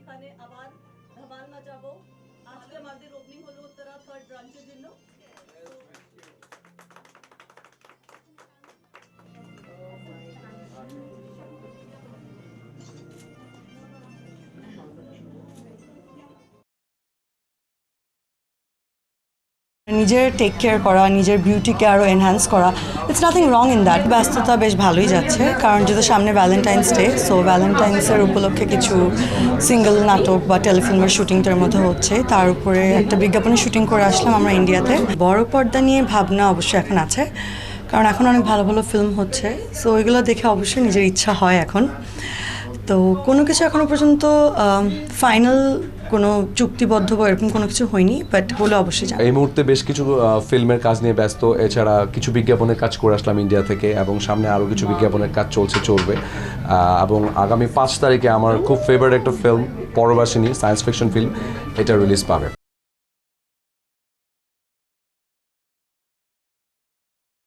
এখানে আবার ধামাল মাচাবো আজকে আমাদের ওপেনিং হলো উত্তরা থার্ড ব্রাঞ্চের জন্য নিজের টেক কেয়ার করা, নিজের বিউটিকে আরও এনহ্যান্স করা it's nothing wrong in that ব্যস্ততা বেশ ভালোই যাচ্ছে, কারণ যেহেতু সামনে ভ্যালেন্টাইন্স ডে সো ভ্যালেন্টাইন্সের উপলক্ষে কিছু সিঙ্গেল নাটক বা টেলিফিল্মের শুটিংটার মধ্যে হচ্ছে। তার উপরে একটা বিজ্ঞাপনের শুটিং করে আসলাম আমরা ইন্ডিয়াতে বড় পর্দা নিয়ে ভাবনা অবশ্যই এখন আছে, কারণ এখন অনেক ভালো ভালো ফিল্ম হচ্ছে সো ওইগুলো দেখে অবশ্যই নিজের ইচ্ছা হয় এখন। তো কোনো কিছু এখনও পর্যন্ত ফাইনাল কোনো চুক্তিবদ্ধ বা এরকম কোনো কিছু হয়নি বাট হলে অবশ্যই জানি এই মুহূর্তে বেশ কিছু ফিল্মের কাজ নিয়ে ব্যস্ত এছাড়া কিছু বিজ্ঞাপনের কাজ করে আসলাম ইন্ডিয়া থেকে এবং সামনে আরও কিছু বিজ্ঞাপনের কাজ চলছে চলবে। এবং আগামী পাঁচ তারিখে আমার খুব ফেভারিট একটা film Porobashini science fiction film এটা রিলিজ পাবে।